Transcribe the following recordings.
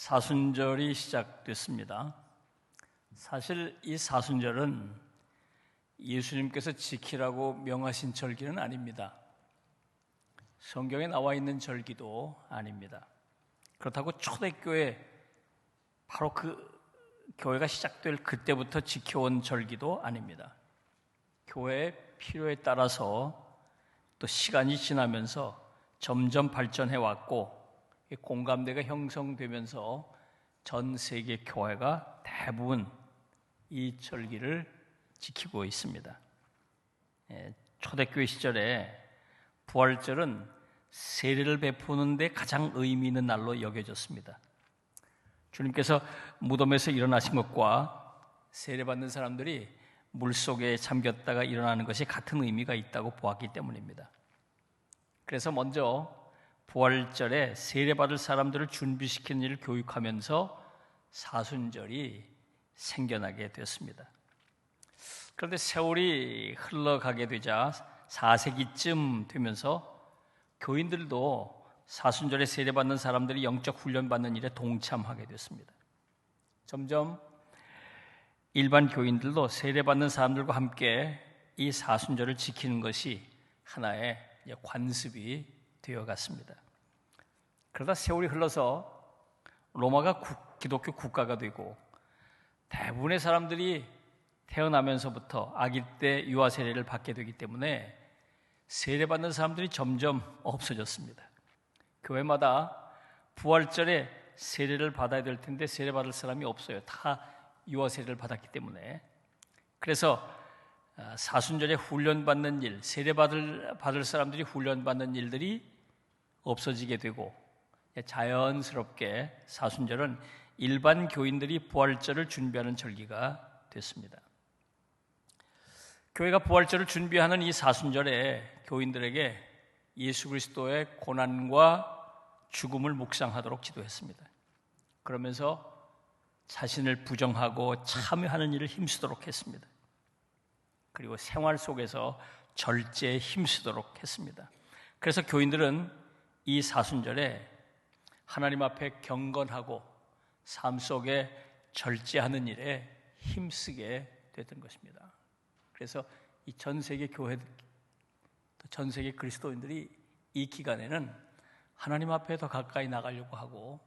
사순절이 시작됐습니다. 사실 이 사순절은 예수님께서 지키라고 명하신 절기는 아닙니다. 성경에 나와 있는 절기도 아닙니다. 그렇다고 초대교회 바로 그 교회가 시작될 그때부터 지켜온 절기도 아닙니다. 교회의 필요에 따라서 또 시간이 지나면서 점점 발전해 왔고 공감대가 형성되면서 전 세계 교회가 대부분 이 절기를 지키고 있습니다. 예, 초대교회 시절에 부활절은 세례를 베푸는데 가장 의미 있는 날로 여겨졌습니다. 주님께서 무덤에서 일어나신 것과 세례받는 사람들이 물 속에 잠겼다가 일어나는 것이 같은 의미가 있다고 보았기 때문입니다. 그래서 먼저 부활절에 세례받을 사람들을 준비시키는 일을 교육하면서 사순절이 생겨나게 되었습니다. 그런데 세월이 흘러가게 되자 4세기쯤 되면서 교인들도 사순절에 세례받는 사람들이 영적 훈련받는 일에 동참하게 됐습니다. 점점 일반 교인들도 세례받는 사람들과 함께 이 사순절을 지키는 것이 하나의 관습이 되어 갔습니다. 그러다 세월이 흘러서 로마가 국, 기독교 국가가 되고 대부분의 사람들이 태어나면서부터 아기 때 유아 세례를 받게 되기 때문에 세례받는 사람들이 점점 없어졌습니다. 교회마다 부활절에 세례를 받아야 될 텐데 세례받을 사람이 없어요. 다 유아 세례를 받았기 때문에. 그래서 아, 사순절에 훈련받는 일, 세례받을 받을 사람들이 훈련받는 일들이 없어지게 되고 자연스럽게 사순절은 일반 교인들이 부활절을 준비하는 절기가 됐습니다. 교회가 부활절을 준비하는 이 사순절에 교인들에게 예수 그리스도의 고난과 죽음을 묵상하도록 지도했습니다. 그러면서 자신을 부정하고 참여하는 일을 힘쓰도록 했습니다. 그리고 생활 속에서 절제에 힘쓰도록 했습니다. 그래서 교인들은 이 사순절에 하나님 앞에 경건하고 삶 속에 절제하는 일에 힘쓰게 됐던 것입니다. 그래서 이 전 세계 교회, 전 세계 그리스도인들이 이 기간에는 하나님 앞에 더 가까이 나가려고 하고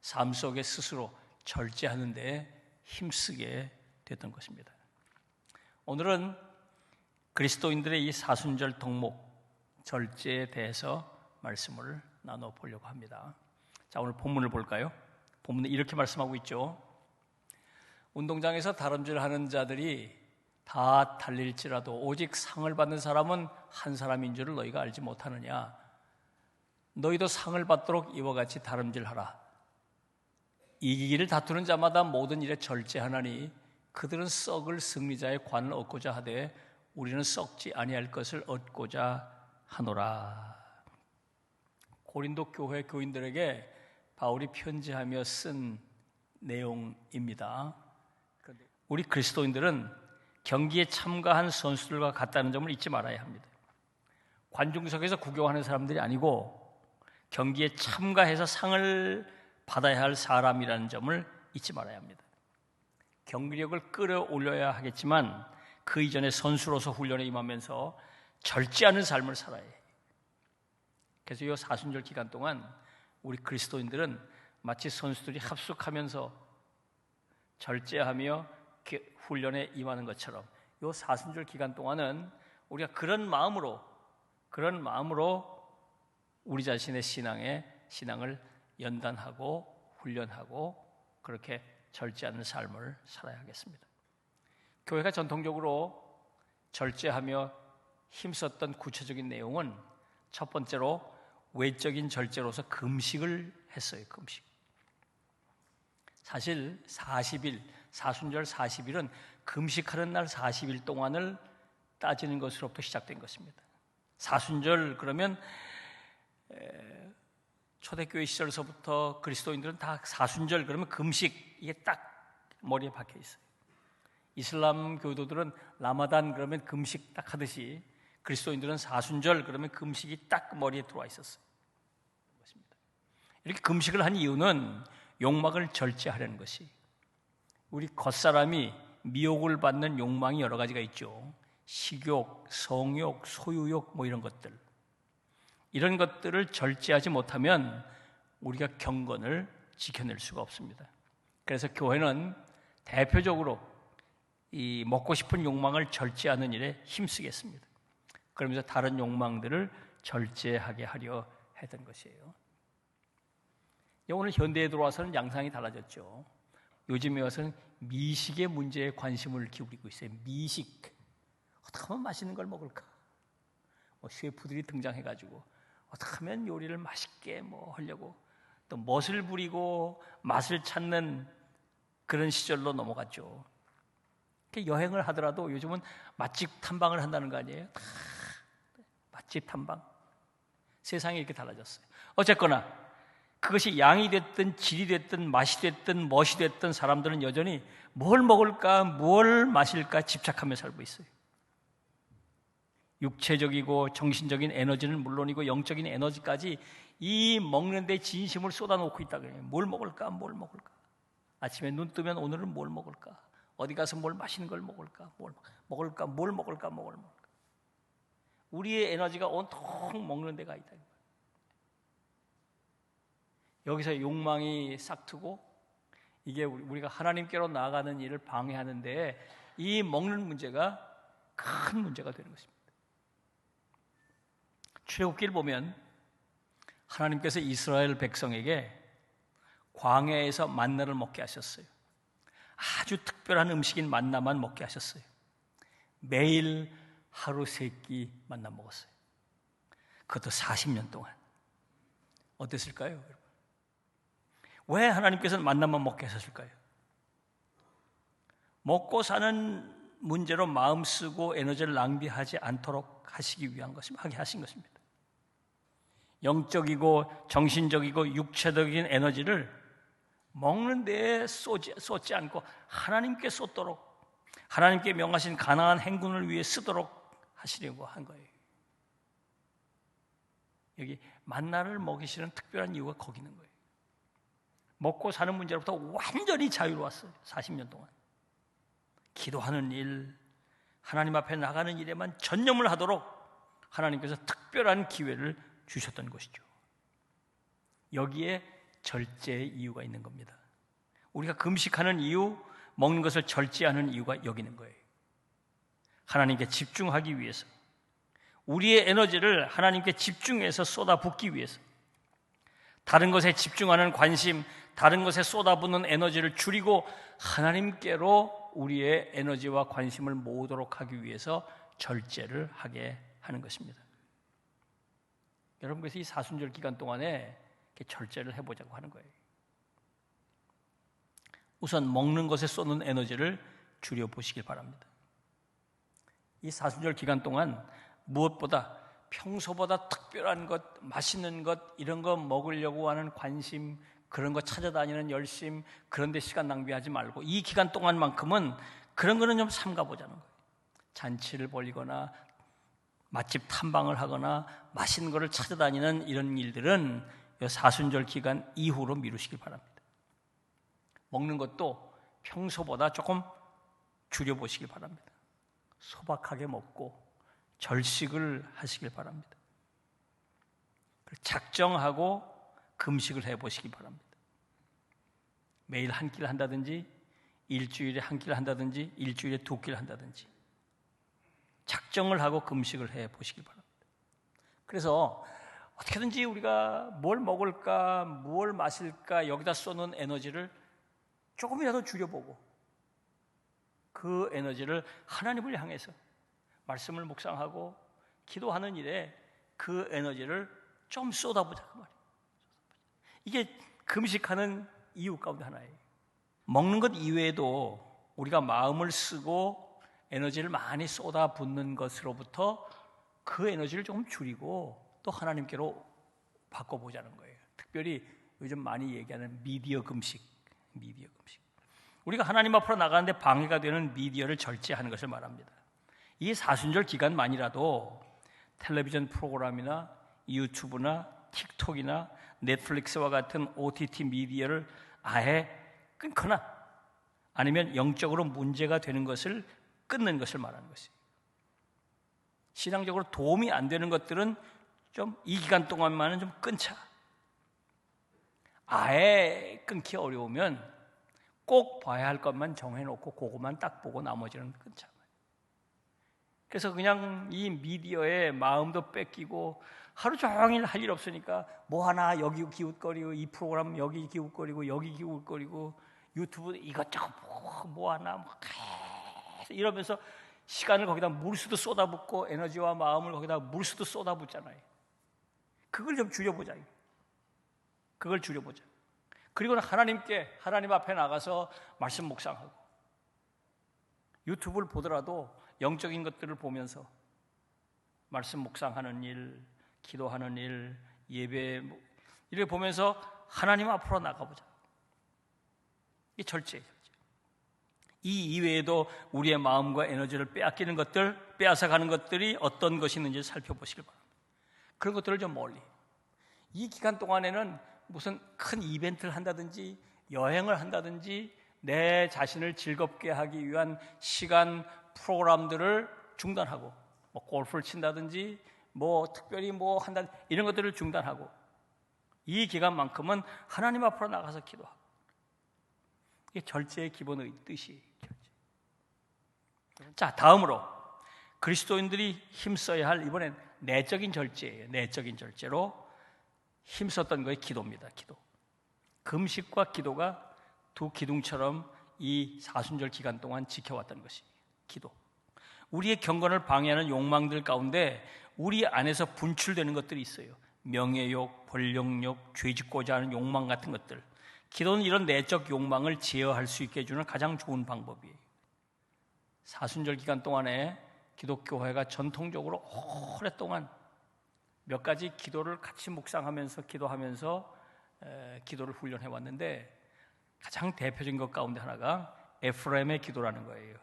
삶 속에 스스로 절제하는 데 힘쓰게 됐던 것입니다. 오늘은 그리스도인들의 이 사순절 덕목 절제에 대해서 말씀을 나눠 보려고 합니다. 자, 오늘 본문을 볼까요? 본문에 이렇게 말씀하고 있죠. 운동장에서 다름질 하는 자들이 다 달릴지라도 오직 상을 받는 사람은 한 사람인 줄을 너희가 알지 못하느냐? 너희도 상을 받도록 이와 같이 다름질하라. 이기기를 다투는 자마다 모든 일에 절제하나니 그들은 썩을 승리자의 관을 얻고자 하되 우리는 썩지 아니할 것을 얻고자 하노라. 고린도 교회 교인들에게 바울이 편지하며 쓴 내용입니다. 우리 그리스도인들은 경기에 참가한 선수들과 같다는 점을 잊지 말아야 합니다. 관중석에서 구경하는 사람들이 아니고 경기에 참가해서 상을 받아야 할 사람이라는 점을 잊지 말아야 합니다. 경기력을 끌어올려야 하겠지만 그 이전에 선수로서 훈련에 임하면서 절제 않은 삶을 살아야 해요. 그래서 이 사순절 기간 동안 우리 그리스도인들은 마치 선수들이 합숙하면서 절제하며 훈련에 임하는 것처럼 이 사순절 기간 동안은 우리가 그런 마음으로 그런 마음으로 우리 자신의 신앙에 신앙을 연단하고 훈련하고 그렇게 절제하는 삶을 살아야 하겠습니다. 교회가 전통적으로 절제하며 힘썼던 구체적인 내용은 첫 번째로 외적인 절제로서 금식을 했어요. 금식. 사실 40일, 사순절 40일은 금식하는 날 40일 동안을 따지는 것으로부터 시작된 것입니다. 사순절 그러면 초대교회 시절서부터 그리스도인들은 다 사순절 그러면 금식 이게 딱 머리에 박혀 있어요. 이슬람 교도들은 라마단 그러면 금식 딱 하듯이 그리스도인들은 사순절 그러면 금식이 딱 머리에 들어와 있었어요. 이렇게 금식을 한 이유는 욕망을 절제하려는 것이 우리 겉사람이 미혹을 받는 욕망이 여러 가지가 있죠. 식욕, 성욕, 소유욕 뭐 이런 것들. 이런 것들을 절제하지 못하면 우리가 경건을 지켜낼 수가 없습니다. 그래서 교회는 대표적으로 이 먹고 싶은 욕망을 절제하는 일에 힘쓰겠습니다. 그러면서 다른 욕망들을 절제하게 하려 했던 것이에요. 오늘 현대에 들어와서는 양상이 달라졌죠. 요즘에 와서는 미식의 문제에 관심을 기울이고 있어요. 미식. 어떻게 하면 맛있는 걸 먹을까? 뭐 셰프들이 등장해가지고 어떻게 하면 요리를 맛있게 뭐 하려고 또 멋을 부리고 맛을 찾는 그런 시절로 넘어갔죠. 여행을 하더라도 요즘은 맛집 탐방을 한다는 거 아니에요? 맛집 탐방. 세상이 이렇게 달라졌어요. 어쨌거나 그것이 양이 됐든 질이 됐든 맛이 됐든 멋이 됐든 사람들은 여전히 뭘 먹을까, 뭘 마실까 집착하며 살고 있어요. 육체적이고 정신적인 에너지는 물론이고 영적인 에너지까지 이 먹는 데 진심을 쏟아놓고 있다 그래요. 뭘 먹을까? 뭘 먹을까? 아침에 눈 뜨면 오늘은 뭘 먹을까? 어디 가서 뭘 맛있는 걸 먹을까? 뭘 먹을까? 뭘 먹을까? 뭘 먹을까? 우리의 에너지가 온통 먹는 데가 있다. 여기서 욕망이 싹트고 이게 우리가 하나님께로 나아가는 일을 방해하는데 이 먹는 문제가 큰 문제가 되는 것입니다. 출애굽기를 보면 하나님께서 이스라엘 백성에게 광야에서 만나를 먹게 하셨어요. 아주 특별한 음식인 만나만 먹게 하셨어요. 매일 하루 세 끼 만나 먹었어요. 그것도 40년 동안. 어땠을까요, 여러분? 왜 하나님께서는 만나만 먹게 하셨을까요? 먹고 사는 문제로 마음 쓰고 에너지를 낭비하지 않도록 하시기 위한 것입니다. 하게 하신 것입니다. 영적이고 정신적이고 육체적인 에너지를 먹는 데에 쏟지, 쏟지 않고 하나님께 쏟도록 하나님께 명하신 가난한 행군을 위해 쓰도록 하시려고 한 거예요. 여기 만나를 먹이 시는 특별한 이유가 거기 있는 거예요. 먹고 사는 문제로부터 완전히 자유로웠어요. 40년 동안. 기도하는 일, 하나님 앞에 나가는 일에만 전념을 하도록 하나님께서 특별한 기회를 주셨던 것이죠. 여기에 절제의 이유가 있는 겁니다. 우리가 금식하는 이유, 먹는 것을 절제하는 이유가 여기 있는 거예요. 하나님께 집중하기 위해서. 우리의 에너지를 하나님께 집중해서 쏟아붓기 위해서. 다른 것에 집중하는 관심, 다른 것에 쏟아붓는 에너지를 줄이고 하나님께로 우리의 에너지와 관심을 모으도록 하기 위해서 절제를 하게 하는 것입니다. 여러분 그래서 이 사순절 기간 동안에 절제를 해보자고 하는 거예요. 우선 먹는 것에 쏟는 에너지를 줄여 보시길 바랍니다. 이 사순절 기간 동안 무엇보다 평소보다 특별한 것, 맛있는 것, 이런 거 먹으려고 하는 관심, 그런 거 찾아다니는 열심, 그런 데 시간 낭비하지 말고 이 기간 동안만큼은 그런 거는 좀 삼가보자는 거예요. 잔치를 벌리거나 맛집 탐방을 하거나 맛있는 것을 찾아다니는 이런 일들은 사순절 기간 이후로 미루시길 바랍니다. 먹는 것도 평소보다 조금 줄여보시길 바랍니다. 소박하게 먹고 절식을 하시길 바랍니다. 작정하고 금식을 해보시기 바랍니다. 매일 한 끼를 한다든지, 일주일에 한 끼를 한다든지, 일주일에 두 끼를 한다든지, 작정을 하고 금식을 해 보시기 바랍니다. 그래서 어떻게든지 우리가 뭘 먹을까, 뭘 마실까 여기다 쏘는 에너지를 조금이라도 줄여보고 그 에너지를 하나님을 향해서 말씀을 묵상하고 기도하는 일에 그 에너지를 좀 쏟아보자 그 말이에요. 이게 금식하는 이유 가운데 하나예요. 먹는 것 이외에도 우리가 마음을 쓰고 에너지를 많이 쏟아붓는 것으로부터 그 에너지를 조금 줄이고 또 하나님께로 바꿔보자는 거예요. 특별히 요즘 많이 얘기하는 미디어 금식, 미디어 금식. 우리가 하나님 앞으로 나가는데 방해가 되는 미디어를 절제하는 것을 말합니다. 이 사순절 기간만이라도 텔레비전 프로그램이나 유튜브나 틱톡이나 넷플릭스와 같은 OTT 미디어를 아예 끊거나 아니면 영적으로 문제가 되는 것을 끊는 것을 말하는 것이에요. 신앙적으로 도움이 안 되는 것들은 좀 이 기간 동안만은 좀 끊자. 아예 끊기 어려우면 꼭 봐야 할 것만 정해놓고 그것만 딱 보고 나머지는 끊자. 그래서 그냥 이 미디어에 마음도 뺏기고 하루 종일 할 일 없으니까 뭐 하나 여기 기웃거리고 이 프로그램 여기 기웃거리고 여기 기웃거리고 유튜브 이것저것 뭐, 뭐 하나 뭐 이러면서 시간을 거기다 물수도 쏟아붓고 에너지와 마음을 거기다 물수도 쏟아붓잖아요. 그걸 좀 줄여보자. 그걸 줄여보자. 그리고는 하나님께 하나님 앞에 나가서 말씀 묵상하고 유튜브를 보더라도 영적인 것들을 보면서 말씀 묵상하는 일, 기도하는 일, 예배 이를 보면서 하나님 앞으로 나가보자. 이게 절제예요. 이 이외에도 우리의 마음과 에너지를 빼앗기는 것들, 빼앗아 가는 것들이 어떤 것이 있는지 살펴보시길 바랍니다. 그런 것들을 좀 멀리. 이 기간 동안에는 무슨 큰 이벤트를 한다든지 여행을 한다든지 내 자신을 즐겁게 하기 위한 시간 프로그램들을 중단하고 뭐 골프를 친다든지 뭐 특별히 뭐 한다 이런 것들을 중단하고 이 기간만큼은 하나님 앞으로 나가서 기도하고 이게 절제의 기본의 뜻이 절제. 자 다음으로 그리스도인들이 힘써야 할 이번엔 내적인 절제예요. 내적인 절제로 힘썼던 거에 기도입니다. 기도. 금식과 기도가 두 기둥처럼 이 사순절 기간 동안 지켜왔던 것이 기도. 우리의 경건을 방해하는 욕망들 가운데 우리 안에서 분출되는 것들이 있어요. 명예욕, 권력욕, 죄짓고자 하는 욕망 같은 것들. 기도는 이런 내적 욕망을 제어할 수 있게 해주는 가장 좋은 방법이에요. 사순절 기간 동안에 기독교회가 전통적으로 오랫동안 몇 가지 기도를 같이 묵상하면서 기도하면서 에, 기도를 훈련해 왔는데 가장 대표적인 것 가운데 하나가 에프라임의 기도라는 거예요.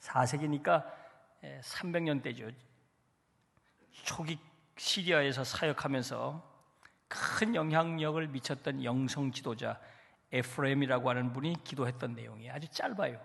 4세기니까 300년 대죠. 초기 시리아에서 사역하면서 큰 영향력을 미쳤던 영성 지도자 에프레임이라고 하는 분이 기도했던 내용이 아주 짧아요.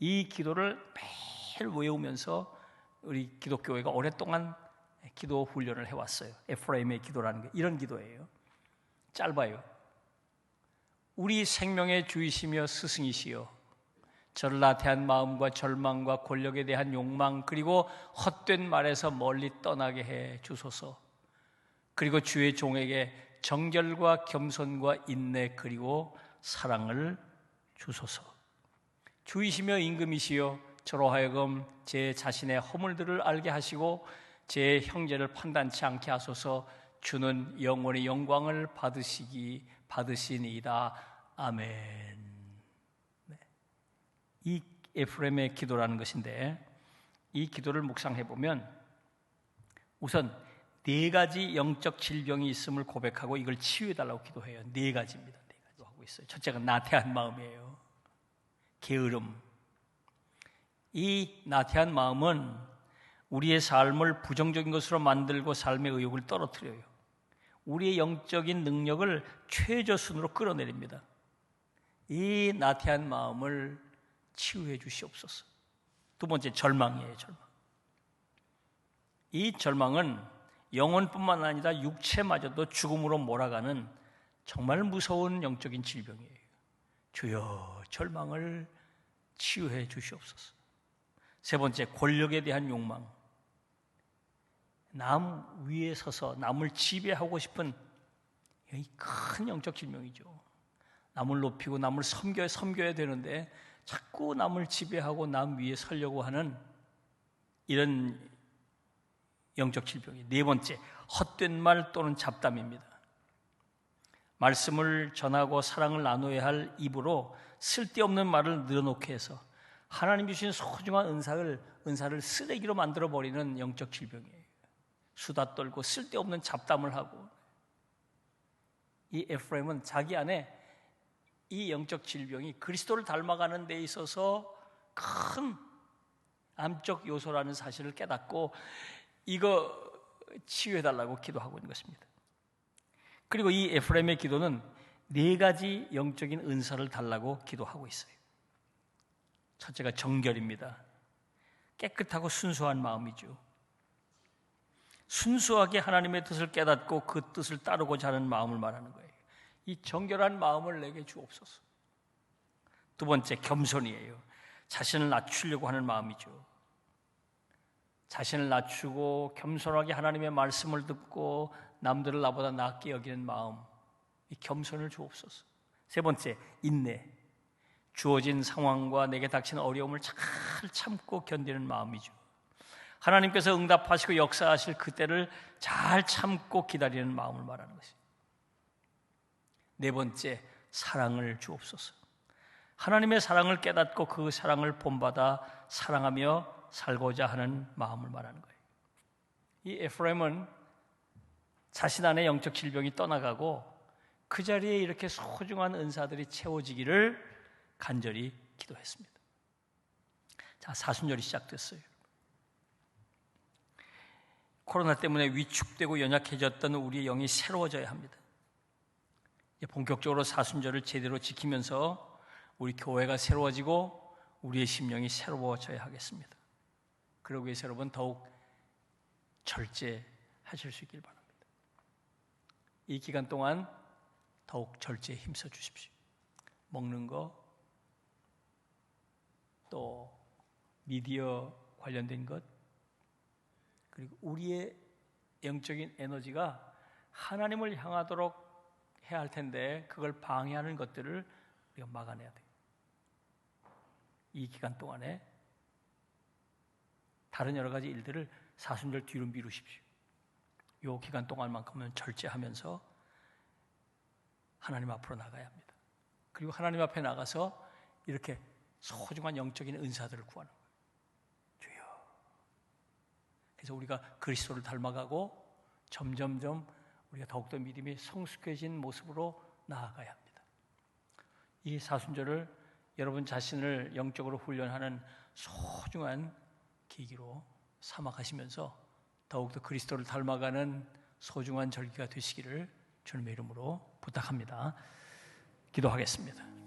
이 기도를 매일 외우면서 우리 기독교회가 오랫동안 기도 훈련을 해왔어요. 에프라임의 기도라는 게 이런 기도예요. 짧아요. 우리 생명의 주이시며 스승이시여 저를 나태한 마음과 절망과 권력에 대한 욕망 그리고 헛된 말에서 멀리 떠나게 해 주소서. 그리고 주의 종에게 정결과 겸손과 인내 그리고 사랑을 주소서. 주이시며 임금이시여 저로 하여금 제 자신의 허물들을 알게 하시고 제 형제를 판단치 않게 하소서 주는 영원의 영광을 받으시기 받으시니이다. 아멘. 네. 이 에프렘의 기도라는 것인데 이 기도를 묵상해 보면 우선 네 가지 영적 질병이 있음을 고백하고 이걸 치유해 달라고 기도해요. 네 가지입니다. 네 가지 하고 있어요. 첫째가 나태한 마음이에요. 게으름. 이 나태한 마음은 우리의 삶을 부정적인 것으로 만들고 삶의 의욕을 떨어뜨려요. 우리의 영적인 능력을 최저 순으로 끌어내립니다. 이 나태한 마음을 치유해 주시옵소서. 두 번째 절망이에요, 절망. 이 절망은 영혼뿐만 아니라 육체마저도 죽음으로 몰아가는 정말 무서운 영적인 질병이에요. 주여 절망을 치유해 주시옵소서. 세 번째 권력에 대한 욕망. 남 위에 서서 남을 지배하고 싶은 큰 영적 질명이죠. 남을 높이고 남을 섬겨야, 섬겨야 되는데 자꾸 남을 지배하고 남 위에 서려고 하는 이런 영적 질병이 네 번째 헛된 말 또는 잡담입니다. 말씀을 전하고 사랑을 나눠야 할 입으로 쓸데없는 말을 늘어놓게 해서 하나님 주신 소중한 은사를 은사를 쓰레기로 만들어 버리는 영적 질병이에요. 수다 떨고 쓸데없는 잡담을 하고 이 에프레임은 자기 안에 이 영적 질병이 그리스도를 닮아가는 데 있어서 큰 암적 요소라는 사실을 깨닫고 이거 치유해 달라고 기도하고 있는 것입니다. 그리고 이 에프레임의 기도는 네 가지 영적인 은사를 달라고 기도하고 있어요. 첫째가 정결입니다. 깨끗하고 순수한 마음이죠. 순수하게 하나님의 뜻을 깨닫고 그 뜻을 따르고자 하는 마음을 말하는 거예요. 이 정결한 마음을 내게 주옵소서. 두 번째 겸손이에요. 자신을 낮추려고 하는 마음이죠. 자신을 낮추고 겸손하게 하나님의 말씀을 듣고 남들을 나보다 낫게 여기는 마음. 이 겸손을 주옵소서. 세 번째 인내. 주어진 상황과 내게 닥치는 어려움을 잘 참고 견디는 마음이죠. 하나님께서 응답하시고 역사하실 그때를 잘 참고 기다리는 마음을 말하는 것이. 네 번째, 사랑을 주옵소서. 하나님의 사랑을 깨닫고 그 사랑을 본받아 사랑하며 살고자 하는 마음을 말하는 거예요. 이 에프레임은 자신 안에 영적 질병이 떠나가고 그 자리에 이렇게 소중한 은사들이 채워지기를 간절히 기도했습니다. 자, 사순절이 시작됐어요. 코로나 때문에 위축되고 연약해졌던 우리의 영이 새로워져야 합니다. 본격적으로 사순절을 제대로 지키면서 우리 교회가 새로워지고 우리의 심령이 새로워져야 하겠습니다. 그러기 위해서 여러분 더욱 절제하실 수 있길 바랍니다. 이 기간 동안 더욱 절제에 힘써 주십시오. 먹는 거, 또 미디어 관련된 것, 그리고 우리의 영적인 에너지가 하나님을 향하도록 해야 할 텐데 그걸 방해하는 것들을 우리가 막아내야 돼요. 이 기간 동안에 다른 여러 가지 일들을 사순절 뒤로 미루십시오. 이 기간 동안만큼은 절제하면서 하나님 앞으로 나가야 합니다. 그리고 하나님 앞에 나가서 이렇게 소중한 영적인 은사들을 구하는 거예요. 주여. 그래서 우리가 그리스도를 닮아가고 점점점 우리가 더욱더 믿음이 성숙해진 모습으로 나아가야 합니다. 이 사순절을 여러분 자신을 영적으로 훈련하는 소중한 계기로 삼아가시면서 더욱더 그리스도를 닮아가는 소중한 절기가 되시기를 주님의 이름으로 부탁합니다. 기도하겠습니다.